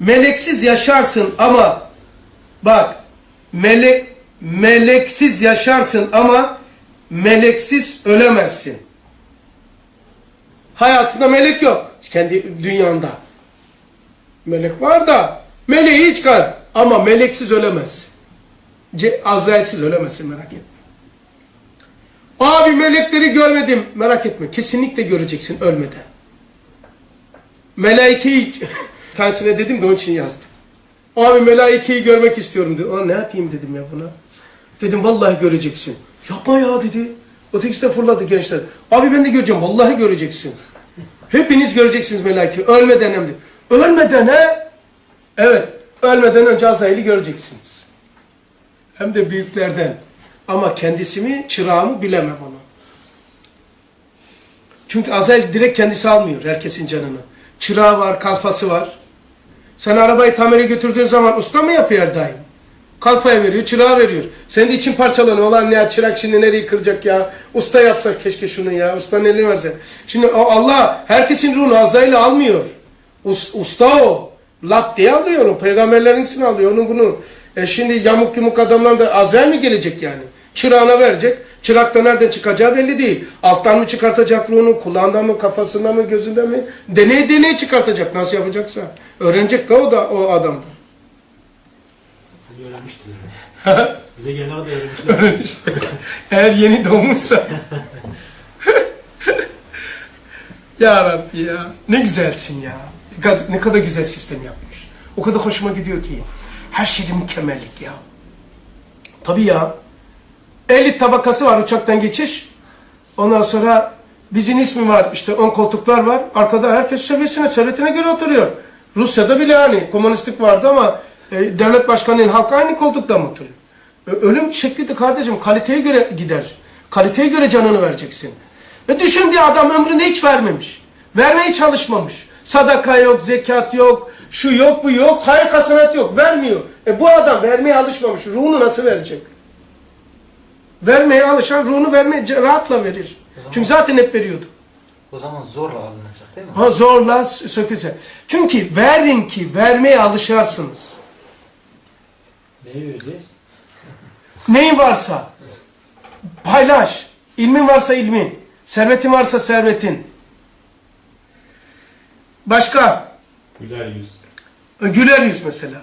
Meleksiz yaşarsın ama bak melek meleksiz yaşarsın ama meleksiz ölemezsin. Hayatında melek yok. Kendi dünyanda. Melek var da meleği çıkar ama meleksiz ölemezsin. Ce Azrailsiz ölemezsin merak etme. Abi melekleri görmedim. Merak etme. Kesinlikle göreceksin ölmeden. Melaikeyi tanesine dedim de onun için yazdım. Abi melaikeyi görmek istiyorum dedi. Aa, ne yapayım dedim ya buna. Dedim vallahi göreceksin. Yapma ya dedi. Ötekisi de fırladı gençler. Abi ben de göreceğim. Vallahi göreceksin. Hepiniz göreceksiniz melaikeyi. Ölmeden hem de. Ölmeden he? Evet. Ölmeden önce Azrail'i göreceksiniz. Hem de büyüklerden. Ama kendisi mi çırağı mı bilemem onu. Çünkü Azrail direkt kendisi almıyor herkesin canını. Çırağı var, kalfası var. Sen arabayı tamire götürdüğün zaman usta mı yapıyor daim? Kalfaya veriyor, çırağı veriyor. Senin için parçalanıyor. Olan ya çırak şimdi nereyi kıracak ya? Usta yapsak keşke şunu ya. Usta elini verse. Şimdi Allah herkesin ruhunu Azrail'i almıyor. Us- usta o. Lap diye alıyor onu. Peygamberlerinkisini alıyor. Onun bunu. E şimdi yamuk yumuk adamlar da Azrail mi gelecek yani? Çırağına verecek. Çırak da nereden çıkacağı belli değil. Alttan mı çıkartacak ruhunu, kulağından mı, kafasından mı, gözünden mi? Deney deney çıkartacak nasıl yapacaksa. Öğrenecek de o da o adam da. Hani öğrenmiştiler. Bize gelene kadar öğrenmişler. Eğer yeni doğmuşsa. ya Rabbi ya. Ne güzelsin ya. Ne kadar güzel sistem yapmış. O kadar hoşuma gidiyor ki. Her şeyde mükemmellik ya. Tabii ya. Elit tabakası var uçaktan geçiş. Ondan sonra bizim ismi var işte ön koltuklar var. Arkada herkes seviyesine, servetine göre oturuyor. Rusya'da bile hani komünistlik vardı ama e, devlet başkanının halkı aynı koltukta mı oturuyor? E, ölüm şekli de kardeşim kaliteye göre gider. Kaliteye göre canını vereceksin. Ve düşün bir adam ömründe hiç vermemiş. Vermeye çalışmamış. Sadaka yok, zekat yok, şu yok, bu yok, hayır hasenat yok. Vermiyor. E bu adam vermeye alışmamış. Ruhunu nasıl verecek? Vermeye alışan ruhunu vermeye rahatla verir. Çünkü zaten hep veriyordu. O zaman zorla alınacak değil mi? Ha zorla sökülecek. Çünkü verin ki vermeye alışarsınız. Neyi vereceğiz? Neyin varsa paylaş. İlmin varsa ilmin. Servetin varsa servetin. Başka? Güler yüz. Güler yüz mesela.